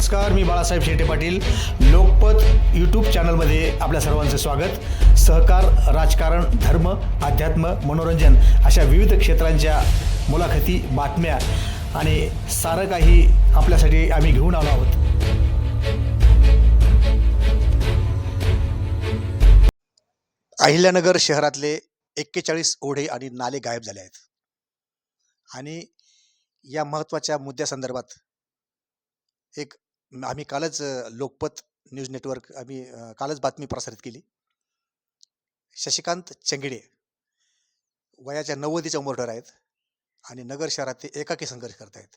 नमस्कार मी बाळासाहेब शेटे पाटील. लोकपत यूट्यूब चॅनलमध्ये आपल्या सर्वांचं स्वागत. सहकार राजकारण धर्म अध्यात्म मनोरंजन अशा विविध क्षेत्रांच्या मुलाखती बातम्या आणि सारं काही आपल्यासाठी आम्ही घेऊन आलो आहोत. अहिल्यानगर शहरातले एक्केचाळीस ओढे आणि नाले गायब झाले आहेत. आणि या महत्त्वाच्या मुद्द्यासंदर्भात एक आम्ही कालच लोकपत न्यूज नेटवर्क आम्ही कालच बातमी प्रसारित केली. शशिकांत चंगिडे. वयाच्या नव्वदीच्या उमरडर आहेत आणि नगर शहरात ते एकाकी संघर्ष करत आहेत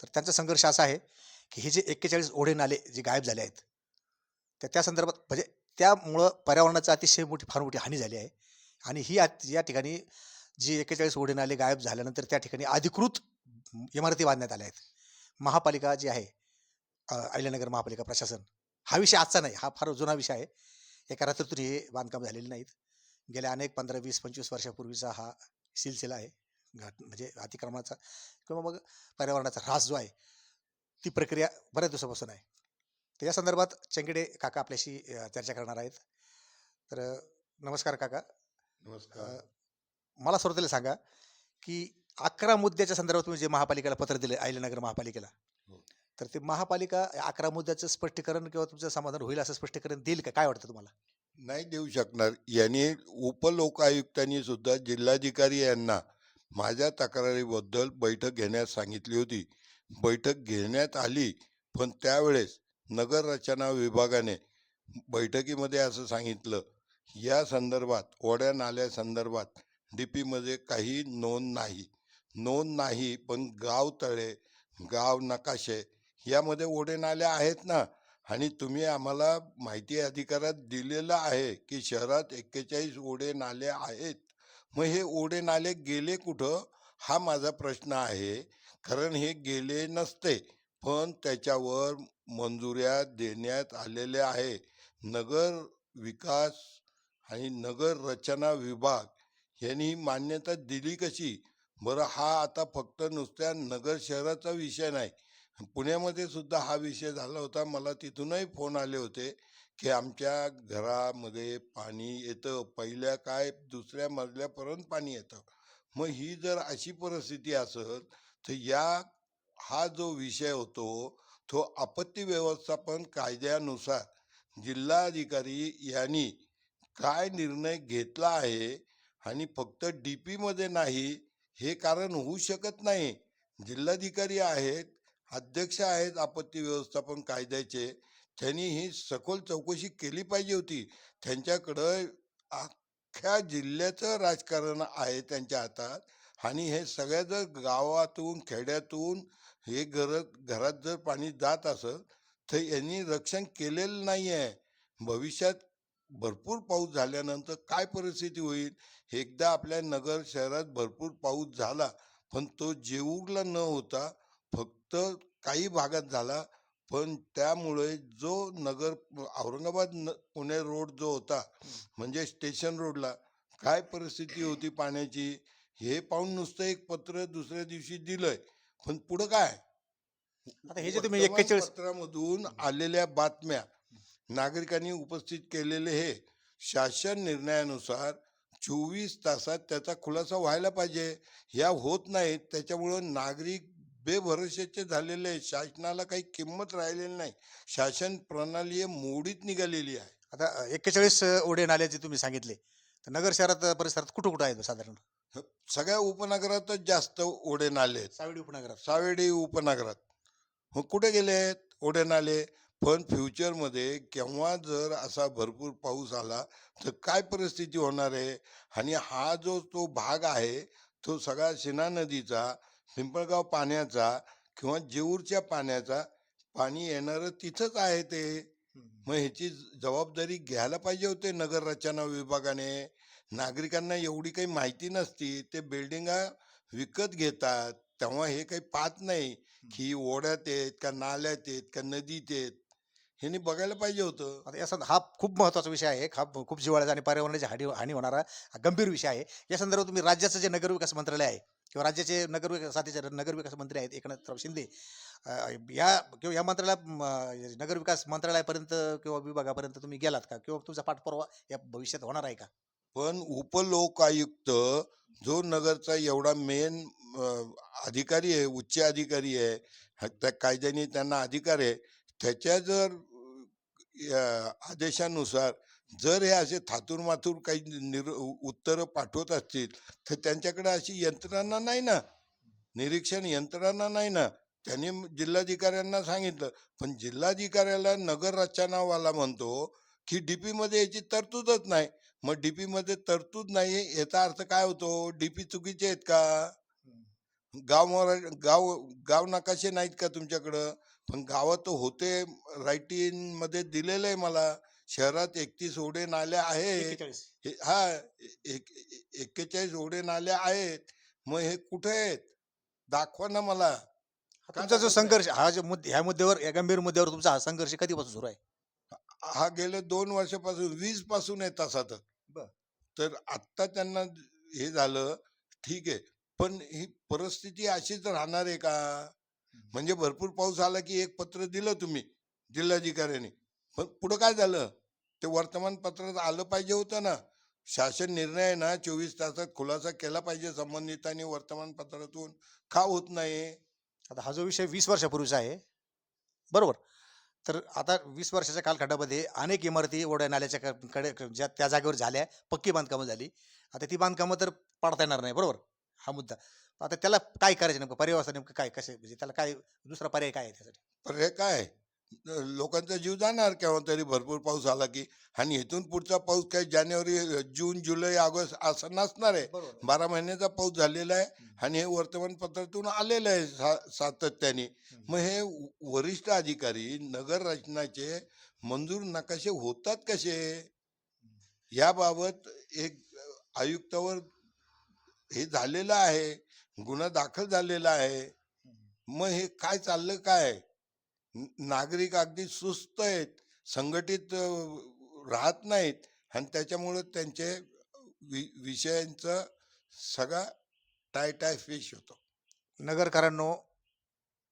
तर त्यांचा संघर्ष असा आहे की हे जे एक्केचाळीस ओढे नाले जे गायब झाले आहेत तर त्या संदर्भात म्हणजे त्यामुळं पर्यावरणाचं अतिशय मोठी फार मोठी हानी झाली आहे. आणि ही या ठिकाणी जी एक्केचाळीस ओढे नाले गायब झाल्यानंतर त्या ठिकाणी अधिकृत इमारती बांधण्यात आल्या आहेत. महापालिका जी आहे अहिल्यानगर महापालिका प्रशासन. हा विषय आजचा नाही हा फार जुना विषय आहे. एका रात्रीतून हे बांधकाम झालेले नाहीत. गेल्या अनेक पंधरा वीस पंचवीस वर्षापूर्वीचा हा सिलसिला आहे. घट म्हणजे अतिक्रमणाचा किंवा मग पर्यावरणाचा ऱ्हास जो आहे ती प्रक्रिया बऱ्याच दिवसापासून आहे. तर या संदर्भात चंगेडे काका आपल्याशी चर्चा करणार आहेत. तर नमस्कार काका. नमस्कार. मला सुरुवातीला सांगा की अकरा मुद्द्याच्या संदर्भात तुम्ही जे महापालिकेला पत्र दिले अहिल्यानगर महापालिकेला. तर ते महापालिका अकरा मुद्द्याचं स्पष्टीकरण किंवा तुमचं समाधान होईल असं स्पष्टीकरण देईल का? काय वाटतं तुम्हाला? नाही देऊ शकणार. यांनी उपलोकायुक्तांनी सुद्धा जिल्हाधिकारी यांना माझ्या तक्रारीबद्दल बैठक घेण्यास सांगितली होती. बैठक घेण्यात आली पण त्यावेळेस नगर रचना विभागाने बैठकीमध्ये असं सांगितलं. या संदर्भात ओढ्या नाल्या संदर्भात डी पीमध्ये काही नोंद नाही. नोंद नाही पण गाव तळे गाव नकाशे यामध्ये ओढे नाल्या आहेत ना? आणि तुम्ही आम्हाला माहिती अधिकारात दिलेलं आहे की शहरात एक्केचाळीस ओढे नाले आहेत. मग हे ओढे नाले गेले कुठं? हा माझा प्रश्न आहे. कारण हे गेले नसते. पण त्याच्यावर मंजुऱ्या देण्यात आलेल्या आहे नगर विकास आणि नगर रचना विभाग यांनी मान्यता दिली कशी? बरं हा आता फक्त नुसत्या नगर शहराचा विषय नाही. पुण्यामध्ये सुद्धा हा विषय झाला होता. मला तिथूनही फोन आले होते की आमच्या घरामध्ये पाणी येतं. पहिल्या काय दुसऱ्या मजल्यापर्यंत पाणी येतं. मग ही जर अशी परिस्थिती असेल तर या हा जो विषय होतो तो आपत्ती व्यवस्थापन कायद्यानुसार जिल्हाधिकारी यांनी काय निर्णय घेतला आहे आणि फक्त डी पीमध्ये नाही हे कारण होऊ शकत नाही. जिल्हाधिकारी आहेत अध्यक्ष आहेत आपत्ती व्यवस्थापन कायद्याचे त्यांनी ही सखोल चौकशी केली पाहिजे होती. त्यांच्याकडं अख्ख्या जिल्ह्याचं राजकारण आहे त्यांच्या हातात आणि हे सगळ्या जर गावातून खेड्यातून हे घर घरात जर पाणी जात असं तर यांनी रक्षण केलेलं नाही आहे भविष्यात भरपूर पाऊस झाल्यानंतर काय परिस्थिती होईल? एकदा आपल्या नगर शहरात भरपूर पाऊस झाला पण तो जेऊरला न होता फक्त काही भागात झाला. पण त्यामुळे जो नगर औरंगाबाद न पुणे रोड जो होता म्हणजे स्टेशन रोडला काय परिस्थिती होती पाण्याची हे पाहून नुसतं एक पत्र दुसऱ्या दिवशी दिलंय. पण पुढं काय? आता हे जे तुम्ही एक्केचाळीस पत्रामधून आलेल्या बातम्या नागरिकांनी उपस्थित केलेले हे शासन निर्णयानुसार चोवीस तासात त्याचा खुलासा व्हायला पाहिजे. या होत नाहीत त्याच्यामुळं नागरिक बेभरोशाचे झालेले आहेत. शासनाला काही किंमत राहिलेली नाही. शासन प्रणाली हे मोडीत निघालेली आहे. आता एक्केचाळीस ओढे नाले जे तुम्ही सांगितले. तर नगर शहरात परिसरात कुठं कुठं आहेत साधारण? सगळ्या उपनगरातच जास्त ओढे नाले आहेत. सावडी उपनगरात. सावेडी उपनगरात. मग कुठे गेले आहेत ओढे नाले? पण फ्युचरमध्ये केव्हा जर असा भरपूर पाऊस आला तर काय परिस्थिती होणार आहे? आणि हा जो तो भाग आहे तो सगळा शिना नदीचा पिंपळगाव पाण्याचा किंवा जेऊरच्या पाण्याचा पाणी येणारं तिथंच आहे ते. मग ह्याची जबाबदारी घ्यायला पाहिजे होते नगर रचना विभागाने. नागरिकांना एवढी काही माहिती नसती ते बिल्डिंगा विकत घेतात. तेव्हा हे काही पाहत नाही की ओढ्यात आहेत का नाल्यात आहेत का नदीत आहेत. ह्यांनी बघायला पाहिजे होतं. आता या संद- हा खूप महत्त्वाचा विषय आहे. हा खूप जिव्हाळ्याचा आणि पर्यावरणाची हानी हानी होणारा हा गंभीर विषय आहे. या संदर्भात तुम्ही राज्याचं जे नगरविकास मंत्रालय आहे किंवा राज्याचे नगरविकासाचे नगरविकास मंत्री आहेत एकनाथराव शिंदे. या किंवा या मंत्रालया म, नगरविकास मंत्रालयापर्यंत किंवा विभागापर्यंत तुम्ही गेलात का? किंवा तुमचा पाठपुरावा या भविष्यात होणार आहे का? पण उपलोकायुक्त जो नगरचा एवढा मेन अधिकारी आहे उच्च अधिकारी आहे त्या कायद्याने त्यांना अधिकार आहे त्याच्या जर या आदेशानुसार जर हे असे थातूर माथूर काही निर उत्तरं पाठवत असतील तर त्यांच्याकडे अशी यंत्रणा नाही ना? निरीक्षण यंत्रणा नाही ना? त्यांनी जिल्हाधिकाऱ्यांना सांगितलं. पण जिल्हाधिकाऱ्याला नगर रचनावाला म्हणतो की डी पीमध्ये याची तरतूदच नाही. मग डी पीमध्ये तरतूद नाही याचा अर्थ काय होतो? डी पी चुकीचे आहेत का? गाव गाव गाव नकाशे नाहीत का तुमच्याकडं? पण गावात होते रायटिंगमध्ये दिलेलं आहे मला. शहरात एकतीस ओढे नाल्या आहेत. 41. हे- एक एक्केचाळीस ओढे नाल्या आहेत. मग हे कुठे आहेत? दाखवा ना मला. तुमचा जो संघर्ष हा जो मुद्दे ह्या मुद्द्यावर या गंभीर मुद्द्यावर तुमचा हा संघर्ष कधीपासून सुरू आहे? हा गेले दोन वर्षापासून वीसपासून आहे तसा. तर. आत्ता त्यांना हे झालं ठीक आहे. पण ही परिस्थिती अशीच राहणार आहे का? म्हणजे भरपूर पाऊस आला की एक पत्र दिलं तुम्ही जिल्हाधिकाऱ्याने. पण पुढं काय झालं? ते वर्तमानपत्रात आलं पाहिजे होतं ना. शासन निर्णय आहे ना चोवीस तासात खुलासा केला पाहिजे संबंधितांनी वर्तमानपत्रातून. का होत नाही? आता हा जो विषय वीस वर्षापूर्वीचा आहे बरोबर. तर आता वीस वर्षाच्या कालखंडामध्ये अनेक इमारती ओढ्या नाल्याच्या क- कडे ज्या त्या जागेवर झाल्या. पक्की बांधकामं झाली. आता ती बांधकामं तर पाडता येणार नाही बरोबर? हा मुद्दा. आता त्याला काय करायचं नेमकं? पर्यावस्था नेमकं काय कसे म्हणजे त्याला काय दुसरा पर्याय काय आहे त्यासाठी? हे काय? लोकांचा जीव जाणार केव्हा तरी. भरपूर पाऊस आला की. आणि इथून पुढचा पाऊस काय जानेवारी जून जुलै ऑगस्ट असा नसणार आहे. बारा महिन्याचा पाऊस झालेला आहे आणि हे वर्तमानपत्रातून आलेलं आहे सा- सातत्याने. मग हे वरिष्ठ अधिकारी नगर रचनाचे मंजूर नकाशे होतात कसे? याबाबत एक आयुक्तावर हे झालेलं आहे. गुन्हा दाखल झालेला आहे. मग हे काय चाललं काय? नागरिक अगदी सुस्त आहेत संघटित राहत नाहीत आणि त्याच्यामुळं त्यांचे वि विषयांचा सगळा टाय टाय फिश होतो. नगरकरांनो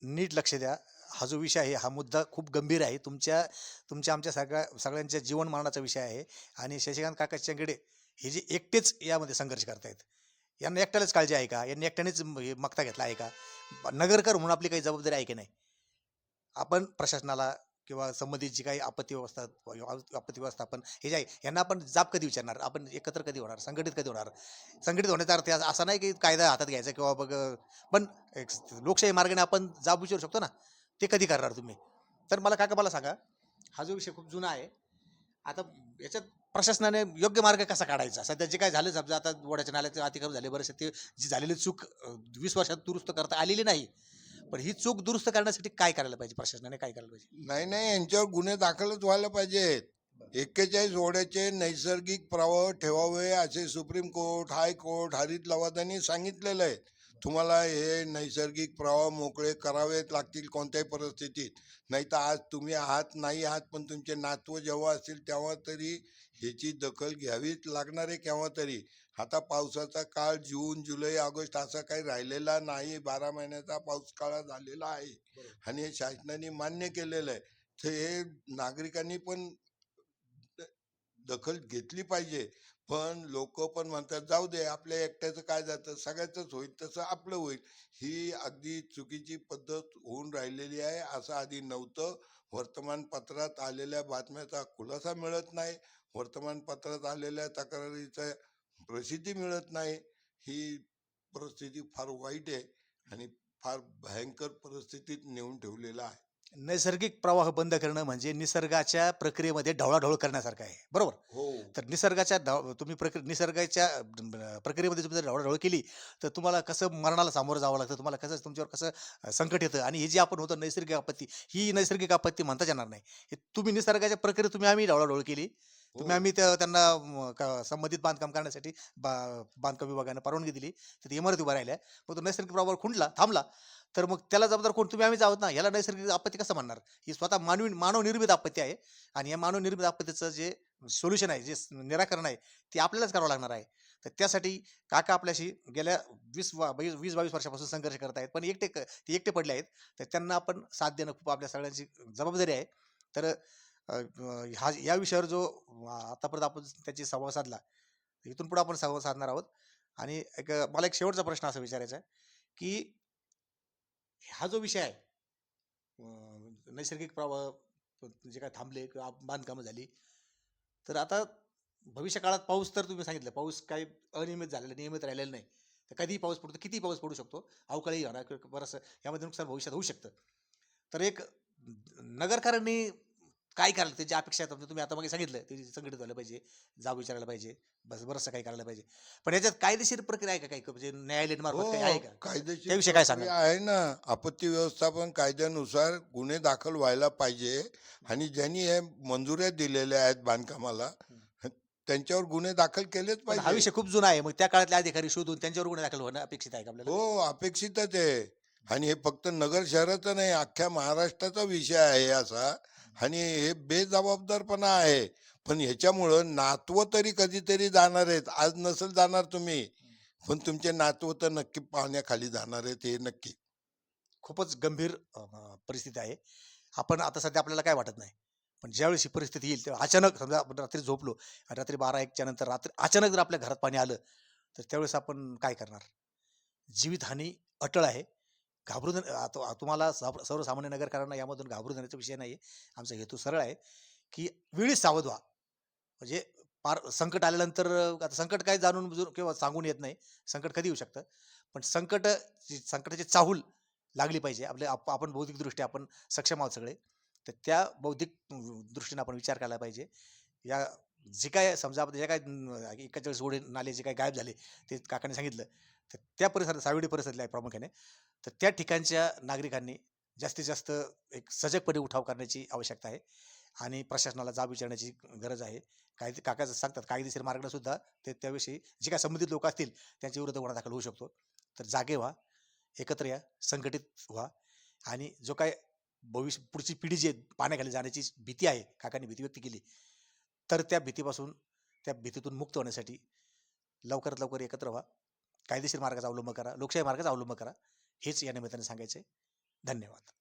नीट लक्ष द्या. हा जो विषय आहे हा मुद्दा खूप गंभीर आहे. तुमच्या तुमच्या आमच्या सगळ्या सगळ्यांच्या जीवनमानाचा विषय आहे आणि शशिकांत काका शेंगडे हे जे एकटेच यामध्ये संघर्ष करतायत यांना एकट्यालाच काळजी आहे का? यांनी एकट्यानेच म- हे मागता घेतला आहे का? नगरकर म्हणून आपली काही जबाबदारी आहे की नाही? आपण प्रशासनाला किंवा संबंधित जी काही आपत्ती व्यवस्था आपत्ती व्यवस्थापन हे जे आहे यांना आपण जाब कधी विचारणार? आपण एकत्र कधी होणार? संघटित कधी होणार? संघटित होण्याचा अर्थ असा नाही की कायदा हातात घ्यायचा किंवा बघ पण एक लोकशाही मार्गाने आपण जाब विचारू शकतो ना? ते कधी करणार तुम्ही? तर मला काका मला सांगा हा जो विषय खूप जुना आहे आता याच्यात प्रशासनाने योग्य मार्ग कसा काढायचा? सध्या जे काय झालं समजा आता वड्याच्या नाल्याचे अतिक्रम झाले बरेचसे ते जी झालेली चूक वीस वर्षात दुरुस्त करता आलेली नाही. पण ही चूक दुरुस्त करण्यासाठी काय करायला पाहिजे प्रशासनाने? काय करायला पाहिजे? नाही नाही यांच्यावर गुन्हे दाखलच व्हायला पाहिजेत. एक्केचाळीस ओढ्याचे नैसर्गिक प्रवाह ठेवावे असे सुप्रीम कोर्ट हायकोर्ट हरित लवादांनी सांगितलेलं आहे. तुम्हाला हे नैसर्गिक प्रवाह मोकळे करावेच लागतील कोणत्याही परिस्थितीत. नाही तर आज तुम्ही आहात नाही आहात पण तुमचे नातवं जेव्हा असतील तेव्हा तरी ह्याची दखल घ्यावीच लागणार आहे केव्हा तरी. आता पावसाचा काळ जून जुलै ऑगस्ट असा काही राहिलेला नाही बारा महिन्याचा पाऊस काळ झालेला आहे. आणि हे शासनाने मान्य केलेलं आहे तर हे नागरिकांनी पण दखल घेतली पाहिजे. पण लोक पण म्हणतात जाऊ दे आपल्या एकट्याचं काय जातं? सगळ्याच होईल तसं आपलं होईल. ही अगदी चुकीची पद्धत होऊन राहिलेली आहे. असं आधी नव्हतं. वर्तमानपत्रात आलेल्या बातम्याचा खुलासा मिळत नाही. वर्तमानपत्रात आलेल्या तक्रारीचा प्रसिद्धी मिळत नाही. ही परिस्थिती फार वाईट आहे आणि फार भयंकर परिस्थितीत नेऊन ठेवलेला आहे. नैसर्गिक प्रवाह बंद करणं म्हणजे निसर्गाच्या प्रक्रियेमध्ये ढवळाढवळ करण्यासारखं आहे. बरोबर? हो. तर निसर्गाच्या ढव तुम्ही प्रक्रिया निसर्गाच्या प्रक्रियेमध्ये तुम्ही जर ढवळाढवळ केली तर तुम्हाला कसं मरणाला सामोरं जावं लागतं? तुम्हाला कसं तुमच्यावर कसं संकट येतं? आणि हे जे आपण होतं नैसर्गिक आपत्ती ही नैसर्गिक आपत्ती म्हणताच येणार नाही. हे तुम्ही निसर्गाच्या प्रक्रियेत तुम्ही आम्ही ढवळाढवळ केली. तुम्ही हो. आम्ही त्या- त्यांना का- संबंधित बांधकाम करण्यासाठी बा- बांधकाम विभागानं परवानगी दिली. तर ती इमारती उभ्या राहिल्या. मग तो नैसर्गिक प्रवाह खुंटला थांबला. तर मग त्याला जबाबदार कोण? तुम्ही आम्हीच आहोत ना याला नैसर्गिक आपत्ती कसं म्हणणार ही स्वतः मानवी मानव निर्मित आपत्ती आहे. आणि या मानव निर्मित आपत्तीचं जे सोल्युशन आहे जे स- निराकरण आहे ते आपल्यालाच करावं लागणार आहे. तर त्यासाठी काका आपल्याशी गेल्या वीस वा- बावीस वीस बावीस वर्षापासून संघर्ष करत आहेत. पण एकटे क- ते एकटे पडले आहेत. तर त्यांना आपण साथ देणं खूप आपल्या सगळ्यांची जबाबदारी आहे. तर हा या विषयावर जो आतापर्यंत आपण त्याची संवाद साधला इथून पुढे आपण संवाद साधणार आहोत. आणि एक मला एक शेवटचा प्रश्न असा विचारायचा आहे की हा जो विषय आहे नैसर्गिक प्रवाह जे काय थांबले किंवा बांधकामं झाली तर आता भविष्य काळात पाऊस तर तुम्ही सांगितलं पाऊस काही अनियमित झालेला नियमित राहिलेला नाही. तर कधीही पाऊस पडतो किती पाऊस पडू शकतो अवकाळी होणार किंवा बरंचसं यामध्ये नुकसान भविष्यात होऊ शकतं. तर एक नगरकरांनी काय करायला त्याची अपेक्षा आहे? तुम्ही आता मागे सांगितलं ते संघटित झालं पाहिजे जाब विचारायला पाहिजे बस बरंचसं काही करायला पाहिजे. पण याच्यात कायदेशीर प्रक्रिया आहे का काही? म्हणजे न्यायालयीन मार्फत काही आहे हो, का? कायदेशीर त्याविषयी काय सांगाल? आहे ना. आपत्ती व्यवस्थापन कायद्यानुसार गुन्हे दाखल व्हायला पाहिजे आणि ज्यांनी हे मंजुऱ्या दिलेल्या आहेत बांधकामाला त्यांच्यावर गुन्हे दाखल केलेच पण हा पाहिजे. विषय खूप जुना आहे. मग त्या काळातले अधिकारी शोधून त्यांच्यावर गुन्हे दाखल होणं अपेक्षित आहे का आपल्याला? हो अपेक्षितच आहे. आणि हे फक्त नगर शहराचा नाही अख्ख्या महाराष्ट्राचा विषय आहे असा. आणि हे बेजबाबदारपणा आहे. पण ह्याच्यामुळं नातवं तरी कधीतरी जाणार आहेत. आज नसेल जाणार तुम्ही पण तुमचे नातवं तर नक्की पाण्याखाली जाणार आहेत हे नक्की. खूपच गंभीर अं, परिस्थिती आहे. आपण आता सध्या आपल्याला काय वाटत नाही पण ज्यावेळेस ही परिस्थिती येईल तेव्हा अचानक समजा आपण रात्री झोपलो आणि रात्री बारा एकच्या नंतर रात्री अचानक जर आपल्या घरात पाणी आलं तर त्यावेळेस आपण काय करणार? जीवितहानी अटळ आहे. घाबरून आता तुम्हाला सर्वसामान्य नगरकरांना यामधून घाबरून देण्याचा विषय नाही आमचा हेतू सरळ आहे की वेळीच सावध व्हा. म्हणजे पार संकट आल्यानंतर आता संकट काय जाणून बुजून किंवा सांगून येत नाही. संकट कधी येऊ शकतं? पण संकट जी- संकटाची चाहूल लागली पाहिजे. आपले आप- आपण बौद्धिकदृष्ट्या आपण सक्षम आहोत सगळे. तर त्या बौद्धिक दृष्टीने आपण विचार करायला पाहिजे. या जे काय समजा आपण जे काय एकेचाळीस ओढे नाले जे काय गायब झाले ते काकाने सांगितलं. तर त्या परिसरात सावेडी परिसरातल्या आहे प्रामुख्याने तर त्या ठिकाणच्या नागरिकांनी जास्तीत जास्त एक सजगपणे उठाव करण्याची आवश्यकता आहे आणि प्रशासनाला जाब विचारण्याची गरज आहे. काही काका सांगतात कायदेशीर मार्गाने सुद्धा ते त्याविषयी जे काय संबंधित लोक असतील त्यांच्या विरुद्ध गुन्हा दाखल होऊ शकतो. तर जागे व्हा एकत्र या संघटित व्हा आणि जो काय भविष्य पुढची पिढी जी आहे पाण्याखाली जाण्याची भीती आहे काकांनी भीती व्यक्त केली तर त्या भीतीपासून त्या भीतीतून मुक्त होण्यासाठी लवकरात लवकर एकत्र व्हा. कायदेशीर मार्गाचा अवलंब करा लोकशाही मार्गाचा अवलंब करा हेच या निमित्ताने सांगायचे धन्यवाद.